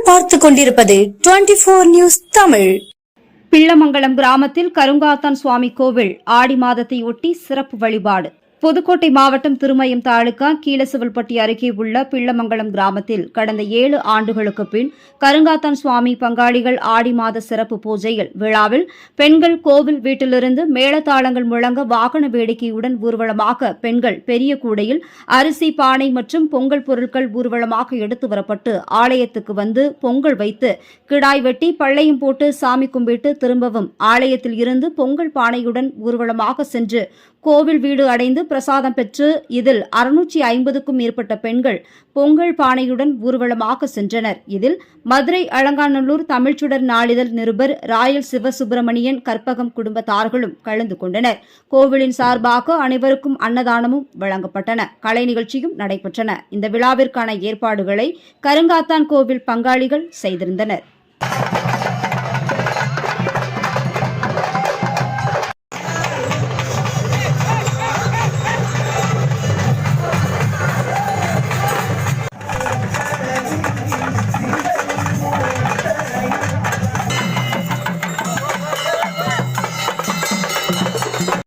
நீங்கள் பார்த்துக் கொண்டிருப்பது twenty four news Tamil. Pillamangalam கிராமத்தில் கருங்காத்தான் சுவாமி கோவில் ஆடி மாதத்தையொட்டி சிறப்பு வழிபாடு. புதுக்கோட்டை மாவட்டம் திருமயம் தாலுகா கீழசுவல்பட்டி அருகே உள்ள பிள்ளமங்கலம் கிராமத்தில் கடந்த ஏழு ஆண்டுகளுக்கு பின் கருங்காத்தான் சுவாமி பங்காளிகள் ஆடி மாத சிறப்பு பூஜையில் விழாவில் பெண்கள் கோவில் வீட்டிலிருந்து மேளதாளங்கள் முழங்க வாகன வேடிக்கையுடன் ஊர்வலமாக பெண்கள் பெரிய கூடையில் அரிசி பானை மற்றும் பொங்கல் பொருட்கள் ஊர்வலமாக எடுத்து வரப்பட்டு ஆலயத்துக்கு வந்து பொங்கல் வைத்து கிடாய் வெட்டி பள்ளையும் போட்டு சாமி கும்பிட்டு திரும்பவும் ஆலயத்தில் இருந்து பொங்கல் பானையுடன் ஊர்வலமாக சென்று கோவில் வீடு அடைந்து பிரசாதம் பெற்று இதில் அறுநூற்றி ஐம்பதுக்கும் மேற்பட்ட பெண்கள் பொங்கல் பானையுடன் ஊர்வலமாக சென்றனர். இதில் மதுரை அலங்காநல்லூர் தமிழ்ச்சுடர் நாளிதழ் நிருபர் ராயல் சிவசுப்பிரமணியன் கற்பகம் குடும்பத்தார்களும் கலந்து கொண்டனர். கோவிலின் சார்பாக அனைவருக்கும் அன்னதானமும் வழங்கப்பட்டன. கலை நிகழ்ச்சியும் நடைபெற்றன. இந்த விழாவிற்கான ஏற்பாடுகளை கருங்காத்தான் கோவில் பங்காளிகள் செய்திருந்தனர்.